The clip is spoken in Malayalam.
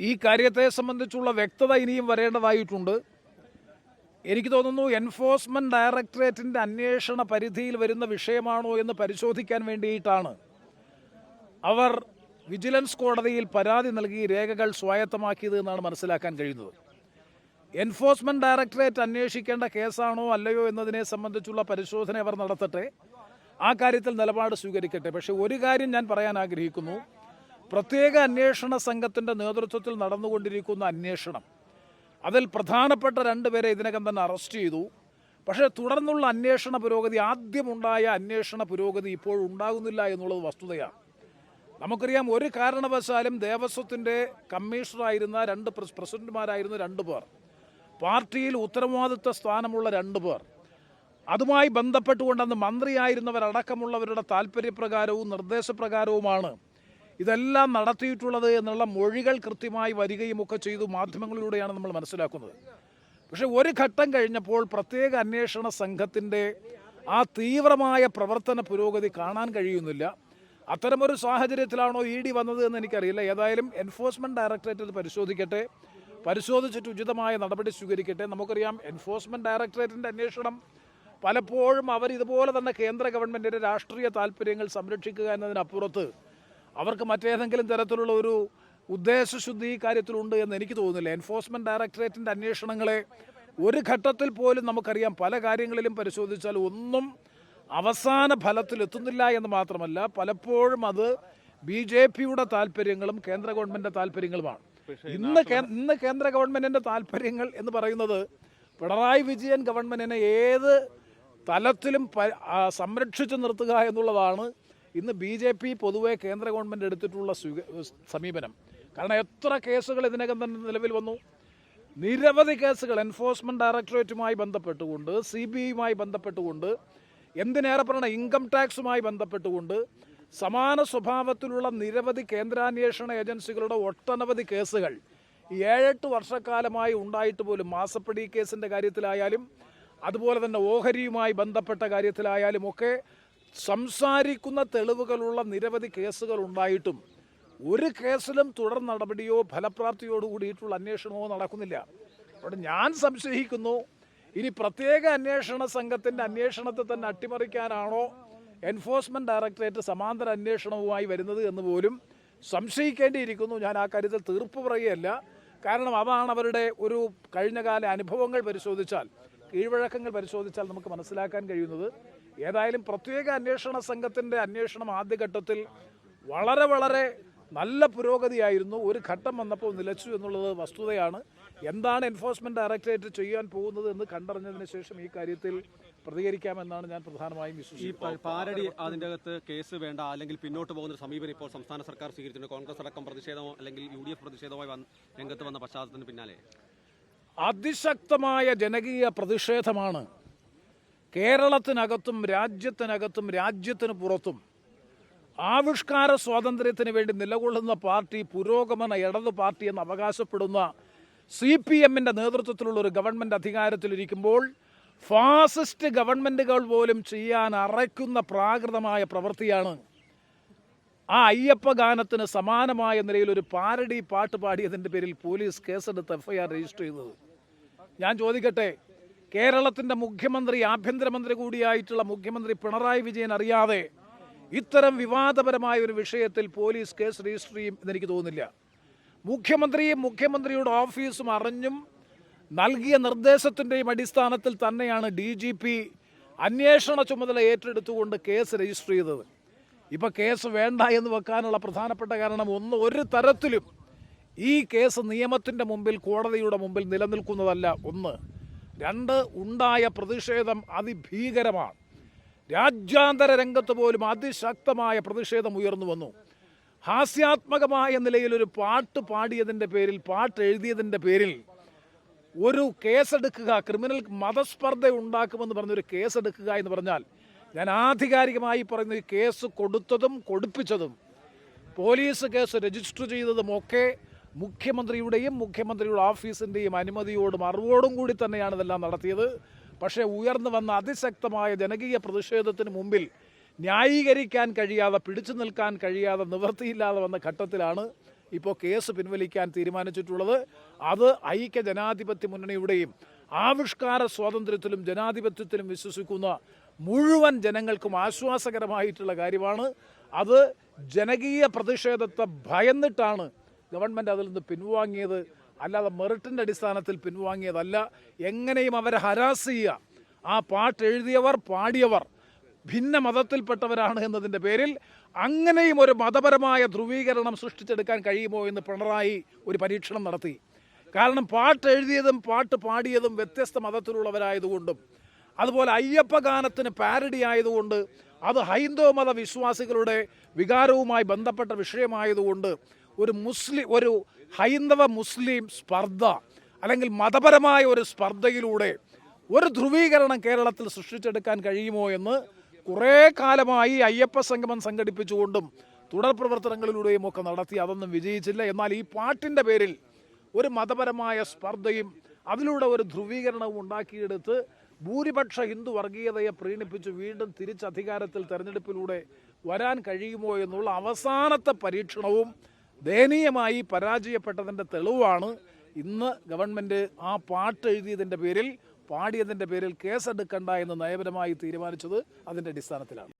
ഈ കാര്യത്തെ സംബന്ധിച്ചുള്ള വ്യക്തത ഇനിയും വരേണ്ടതായിട്ടുണ്ട്. എനിക്ക് തോന്നുന്നു എൻഫോഴ്സ്മെന്റ് ഡയറക്ടറേറ്റിന്റെ അന്വേഷണ പരിധിയിൽ വരുന്ന വിഷയമാണോ എന്ന് പരിശോധിക്കാൻ വേണ്ടിയിട്ടാണ്. അവർ വിജിലൻസ് കോടതിയിൽ പരാതി നൽകി രേഖകൾ സ്വായത്തമാക്കിയത് എന്നാണ് മനസ്സിലാക്കാൻ കഴിയുന്നത്. എൻഫോഴ്സ്മെന്റ് ഡയറക്ടറേറ്റ് അന്വേഷിക്കേണ്ട കേസാണോ അല്ലയോ എന്നതിനെ സംബന്ധിച്ചുള്ള പരിശോധന അവർ നടത്തട്ടെ. ആ കാര്യത്തിൽ നിലപാട് സ്വീകരിക്കട്ടെ. പക്ഷേ ഒരു കാര്യം ഞാൻ പറയാൻ ആഗ്രഹിക്കുന്നു. പ്രത്യേക അന്വേഷണ സംഘത്തിന്റെ നേതൃത്വത്തിൽ നടന്നുകൊണ്ടിരിക്കുന്ന അന്വേഷണം. അതിൽ പ്രധാനപ്പെട്ട രണ്ടുപേരെ ഇതിനകം തന്നെ അറസ്റ്റ് ചെയ്തു. പക്ഷേ തുടർന്നുള്ള അന്വേഷണ പുരോഗതി ആദ്യമുണ്ടായ അന്വേഷണ പുരോഗതി ഇപ്പോഴുണ്ടാകുന്നില്ല എന്നുള്ളത് വസ്തുതയാണ്. നമുക്കറിയാം ഒരു കാരണവശാലും ദേവസ്വത്തിന്റെ കമ്മീഷണറായിരുന്ന രണ്ട് പ്രസ് പ്രസിഡന്റുമാരായിരുന്ന രണ്ട് പേർ. പാർട്ടിയിൽ ഉത്തരവാദിത്വ സ്ഥാനമുള്ള രണ്ട് പേർ. അതുമായി ബന്ധപ്പെട്ടുകൊണ്ടെന്ന് മന്ത്രിയായിരുന്നവരടക്കമുള്ളവരുടെ താല്പര്യപ്രകാരവും നിർദ്ദേശപ്രകാരവുമാണ് ഇതെല്ലാം നടത്തിയിട്ടുള്ളത് എന്നുള്ള മൊഴികൾ കൃത്യമായി വരികയും ഒക്കെ ചെയ്തു മാധ്യമങ്ങളിലൂടെയാണ് നമ്മൾ മനസ്സിലാക്കുന്നത്. പക്ഷേ ഒരു ഘട്ടം കഴിഞ്ഞപ്പോൾ പ്രത്യേക അന്വേഷണ സംഘത്തിന്റെ ആ തീവ്രമായ പ്രവർത്തന പുരോഗതി കാണാൻ കഴിയുന്നില്ല. അത്തരമൊരു സാഹചര്യത്തിലാണോ ഇ ഡി വന്നത് എന്ന് എനിക്കറിയില്ല. ഏതായാലും എൻഫോഴ്സ്മെന്റ് ഡയറക്ടറേറ്റ് പരിശോധിക്കട്ടെ. പരിശോധിച്ചിട്ട് ഉചിതമായ നടപടി സ്വീകരിക്കട്ടെ. നമുക്കറിയാം എൻഫോഴ്സ്മെന്റ് ഡയറക്ടറേറ്റിന്റെ അന്വേഷണം പലപ്പോഴും അവർ ഇതുപോലെ തന്നെ കേന്ദ്ര ഗവൺമെന്റിന്റെ രാഷ്ട്രീയ താല്പര്യങ്ങൾ സംരക്ഷിക്കുക എന്നതിനപ്പുറത്ത് അവർക്ക് മറ്റേതെങ്കിലും തരത്തിലുള്ള ഒരു ഉദ്ദേശശുദ്ധി ഈ കാര്യത്തിലുണ്ട് എന്ന് എനിക്ക് തോന്നുന്നില്ല. എൻഫോഴ്സ്മെന്റ് ഡയറക്ടറേറ്റിന്റെ അന്വേഷണങ്ങളെ ഒരു ഘട്ടത്തിൽ പോലും നമുക്കറിയാം. പല കാര്യങ്ങളിലും പരിശോധിച്ചാൽ ഒന്നും അവസാന ഫലത്തിൽ എത്തുന്നില്ല എന്ന് മാത്രമല്ല പലപ്പോഴും അത് ബി ജെ പിയുടെ താല്പര്യങ്ങളും കേന്ദ്ര ഗവൺമെന്റിന്റെ താല്പര്യങ്ങളുമാണ്. ഇന്ന് ഇന്ന് കേന്ദ്ര ഗവൺമെന്റിന്റെ താല്പര്യങ്ങൾ എന്ന് പറയുന്നത് പിണറായി വിജയൻ ഗവൺമെന്റിനെ ഏത് തലത്തിലും സംരക്ഷിച്ചു നിർത്തുക എന്നുള്ളതാണ് ഇന്ന് ബി ജെ പി പൊതുവെ കേന്ദ്ര ഗവൺമെന്റ് എടുത്തിട്ടുള്ള സമീപനം. കാരണം എത്ര കേസുകൾ ഇതിനകം തന്നെ നിലവിൽ വന്നു? നിരവധി കേസുകൾ എൻഫോഴ്സ്മെന്റ് ഡയറക്ടറേറ്റുമായി ബന്ധപ്പെട്ടുകൊണ്ട് സി ബി ഐയുമായി ബന്ധപ്പെട്ടുകൊണ്ട് എന്തിനേറെ പറയണം ഇൻകം ടാക്സുമായി ബന്ധപ്പെട്ടുകൊണ്ട് സമാന സ്വഭാവത്തിലുള്ള നിരവധി കേന്ദ്രാന്വേഷണ ഏജൻസികളുടെ ഒട്ടനവധി കേസുകൾ ഏഴെട്ട് വർഷക്കാലമായി ഉണ്ടായിട്ട് പോലും മാസപ്പടി കേസിന്റെ കാര്യത്തിലായാലും അതുപോലെ തന്നെ ഓഹരിയുമായി ബന്ധപ്പെട്ട കാര്യത്തിലായാലും ഒക്കെ സംസാരിക്കുന്ന തെളിവുകളുള്ള നിരവധി കേസുകൾ ഉണ്ടായിട്ടും ഒരു കേസിലും തുടർ നടപടിയോ ഫലപ്രാപ്തിയോട് കൂടിയിട്ടുള്ള അന്വേഷണമോ നടക്കുന്നില്ല. അവിടെ ഞാൻ സംശയിക്കുന്നു ഇനി പ്രത്യേക അന്വേഷണ സംഘത്തിന്റെ അന്വേഷണത്തെ തന്നെ അട്ടിമറിക്കാനാണോ എൻഫോഴ്സ്മെന്റ് ഡയറക്ടറേറ്റ് സമാന്തര അന്വേഷണവുമായി വരുന്നത് എന്ന് പോലും സംശയിക്കേണ്ടിയിരിക്കുന്നു. ഞാൻ ആ കാര്യത്തിൽ തീർപ്പ് പറയുകയല്ല. കാരണം അതാണ് അവരുടെ ഒരു കഴിഞ്ഞകാല അനുഭവങ്ങൾ പരിശോധിച്ചാൽ കീഴ്വഴക്കങ്ങൾ പരിശോധിച്ചാൽ നമുക്ക് മനസ്സിലാക്കാൻ കഴിയുന്നത്. ഏതായാലും പ്രത്യേക അന്വേഷണ സംഘത്തിന്റെ അന്വേഷണം ആദ്യഘട്ടത്തിൽ വളരെ വളരെ നല്ല പുരോഗതിയായിരുന്നു. ഒരു ഘട്ടം വന്നപ്പോൾ നിലച്ചു എന്നുള്ളത് വസ്തുതയാണ്. എന്താണ് എൻഫോഴ്സ്മെന്റ് ഡയറക്ടറേറ്റ് ചെയ്യാൻ പോകുന്നത് എന്ന് കണ്ടറിഞ്ഞതിന് ശേഷം ഈ കാര്യത്തിൽ പ്രതികരിക്കാമെന്നാണ് ഞാൻ പ്രധാനമായും വിശ്വസിക്കുന്നത്. ഈ പാരടി അതിന്റെ അകത്ത് കേസ് വേണ്ട അല്ലെങ്കിൽ പിന്നോട്ട് പോകുന്ന ഒരു സമീപനം ഇപ്പോൾ സംസ്ഥാന സർക്കാർ സ്വീകരിച്ചിട്ടുണ്ട്. കോൺഗ്രസ് അടക്കം പ്രതിഷേധമോ അല്ലെങ്കിൽ യു ഡി എഫ് പ്രതിഷേധമായി വന്ന് രംഗത്ത് വന്ന പശ്ചാത്തലത്തിന് പിന്നാലെ? അതിശക്തമായ ജനകീയ പ്രതിഷേധമാണ് കേരളത്തിനകത്തും രാജ്യത്തിനകത്തും രാജ്യത്തിന് പുറത്തും ആവിഷ്കാര സ്വാതന്ത്ര്യത്തിന് വേണ്ടി നിലകൊള്ളുന്ന പാർട്ടി പുരോഗമന ഇടതു പാർട്ടി എന്ന് അവകാശപ്പെടുന്ന സി പി എമ്മിന്റെ നേതൃത്വത്തിലുള്ള ഒരു ഗവൺമെന്റ് അധികാരത്തിലിരിക്കുമ്പോൾ ഫാസിസ്റ്റ് ഗവൺമെന്റുകൾ പോലും ചെയ്യാൻ അറയ്ക്കുന്ന പ്രാകൃതമായ പ്രവൃത്തിയാണ് ആ അയ്യപ്പ ഗാനത്തിന് സമാനമായ നിലയിൽ ഒരു പാരഡി പാട്ട് പാടിയതിന്റെ പേരിൽ പോലീസ് കേസെടുത്ത് എഫ്ഐആർ രജിസ്റ്റർ ചെയ്തത് ഞാൻ ചോദിക്കട്ടെ കേരളത്തിന്റെ മുഖ്യമന്ത്രി ആഭ്യന്തരമന്ത്രി കൂടിയായിട്ടുള്ള മുഖ്യമന്ത്രി പിണറായി വിജയൻ അറിയാതെ ഇത്തരം വിവാദപരമായ ഒരു വിഷയത്തിൽ പോലീസ് കേസ് രജിസ്റ്റർ ചെയ്യും എന്നെനിക്ക് തോന്നുന്നില്ല. മുഖ്യമന്ത്രിയും മുഖ്യമന്ത്രിയുടെ ഓഫീസും അറിഞ്ഞും നൽകിയ നിർദ്ദേശത്തിന്റെയും അടിസ്ഥാനത്തിൽ തന്നെയാണ് ഡി ജി പി അന്വേഷണ ചുമതല ഏറ്റെടുത്തുകൊണ്ട് കേസ് രജിസ്റ്റർ ചെയ്തത്. ഇപ്പോൾ കേസ് വേണ്ട എന്ന് വെക്കാനുള്ള പ്രധാനപ്പെട്ട കാരണം ഒന്ന് ഒരു തരത്തിലും ഈ കേസ് നിയമത്തിന്റെ മുമ്പിൽ കോടതിയുടെ മുമ്പിൽ നിലനിൽക്കുന്നതല്ല. ഒന്ന് രണ്ട് ഉണ്ടായ പ്രതിഷേധം അതിഭീകരമാണ്. രാജ്യാന്തര രംഗത്ത് പോലും അതിശക്തമായ പ്രതിഷേധം ഉയർന്നു വന്നു. ഹാസ്യാത്മകമായ നിലയിൽ ഒരു പാട്ട് പാടിയതിന്റെ പേരിൽ പാട്ട് എഴുതിയതിന്റെ പേരിൽ ഒരു കേസെടുക്കുക ക്രിമിനൽ മതസ്പർദ്ധ ഉണ്ടാക്കുമെന്ന് പറഞ്ഞൊരു കേസെടുക്കുക എന്ന് പറഞ്ഞാൽ ഞാൻ ആധികാരികമായി പറയുന്ന കേസ് കൊടുത്തതും കൊടുപ്പിച്ചതും പോലീസ് കേസ് രജിസ്റ്റർ ചെയ്തതും ഒക്കെ മുഖ്യമന്ത്രിയുടെയും മുഖ്യമന്ത്രിയുടെ ഓഫീസിന്റെയും അനുമതിയോടും അറിവോടും കൂടി തന്നെയാണ് ഇതെല്ലാം നടത്തിയത്. പക്ഷേ ഉയർന്നു വന്ന അതിശക്തമായ ജനകീയ പ്രതിഷേധത്തിന് മുമ്പിൽ ന്യായീകരിക്കാൻ കഴിയാതെ പിടിച്ചു നിൽക്കാൻ കഴിയാതെ നിവൃത്തിയില്ലാതെ വന്ന ഘട്ടത്തിലാണ് ഇപ്പോൾ കേസ് പിൻവലിക്കാൻ തീരുമാനിച്ചിട്ടുള്ളത്. അത് ഐക്യ ജനാധിപത്യ മുന്നണിയുടെയും ആവിഷ്കാര സ്വാതന്ത്ര്യത്തിലും ജനാധിപത്യത്തിലും വിശ്വസിക്കുന്ന മുഴുവൻ ജനങ്ങൾക്കും ആശ്വാസകരമായിട്ടുള്ള കാര്യമാണ്. അത് ജനകീയ പ്രതിഷേധത്തെ ഭയന്നിട്ടാണ് ഗവൺമെന്റ് അതിൽ നിന്ന് പിൻവാങ്ങിയത് അല്ലാതെ മെറിറ്റിന്റെ അടിസ്ഥാനത്തിൽ പിൻവാങ്ങിയതല്ല. എങ്ങനെയും അവരെ ഹരാസ് ചെയ്യുക. ആ പാട്ട് എഴുതിയവർ പാടിയവർ ഭിന്ന മതത്തിൽപ്പെട്ടവരാണ് എന്നതിന്റെ പേരിൽ അങ്ങനെയും ഒരു മതപരമായ ധ്രുവീകരണം സൃഷ്ടിച്ചെടുക്കാൻ കഴിയുമോ എന്ന് പിണറായി ഒരു പരീക്ഷണം നടത്തി. കാരണം പാട്ട് എഴുതിയതും പാട്ട് പാടിയതും വ്യത്യസ്ത മതത്തിലുള്ളവരായതുകൊണ്ടും അതുപോലെ അയ്യപ്പ ഗാനത്തിന് പാരഡി ആയതുകൊണ്ട് അത് ഹൈന്ദവ മത വിശ്വാസികളുടെ വികാരവുമായി ബന്ധപ്പെട്ട വിഷയമായതുകൊണ്ട് ഒരു മുസ്ലിം ഒരു ഹൈന്ദവ മുസ്ലിം സ്പർദ്ധ അല്ലെങ്കിൽ മതപരമായ ഒരു സ്പർദ്ധയിലൂടെ ഒരു ധ്രുവീകരണം കേരളത്തിൽ സൃഷ്ടിച്ചെടുക്കാൻ കഴിയുമോ എന്ന് കുറേ കാലമായി അയ്യപ്പ സംഗമം സംഘടിപ്പിച്ചുകൊണ്ടും തുടർ പ്രവർത്തനങ്ങളിലൂടെയും ഒക്കെ നടത്തി അതൊന്നും വിജയിച്ചില്ല. എന്നാൽ ഈ പാട്ടിന്റെ പേരിൽ ഒരു മതപരമായ സ്പർദ്ധയും അതിലൂടെ ഒരു ധ്രുവീകരണവും ഉണ്ടാക്കിയെടുത്ത് ഭൂരിപക്ഷ ഹിന്ദു വർഗീയതയെ പ്രീണിപ്പിച്ച് വീണ്ടും തിരിച്ചധികാരത്തിൽ തെരഞ്ഞെടുപ്പിലൂടെ വരാൻ കഴിയുമോ എന്നുള്ള അവസാനത്തെ പരീക്ഷണവും ദയനീയമായി പരാജയപ്പെട്ടതിന്റെ തെളിവാണ് ഇന്ന് ഗവൺമെന്റ് ആ പാട്ട് എഴുതിയതിന്റെ പേരിൽ പാടിയതിന്റെ പേരിൽ കേസെടുക്കണ്ട എന്ന് നയപരമായി തീരുമാനിച്ചത് അതിന്റെ അടിസ്ഥാനത്തിലാണ്.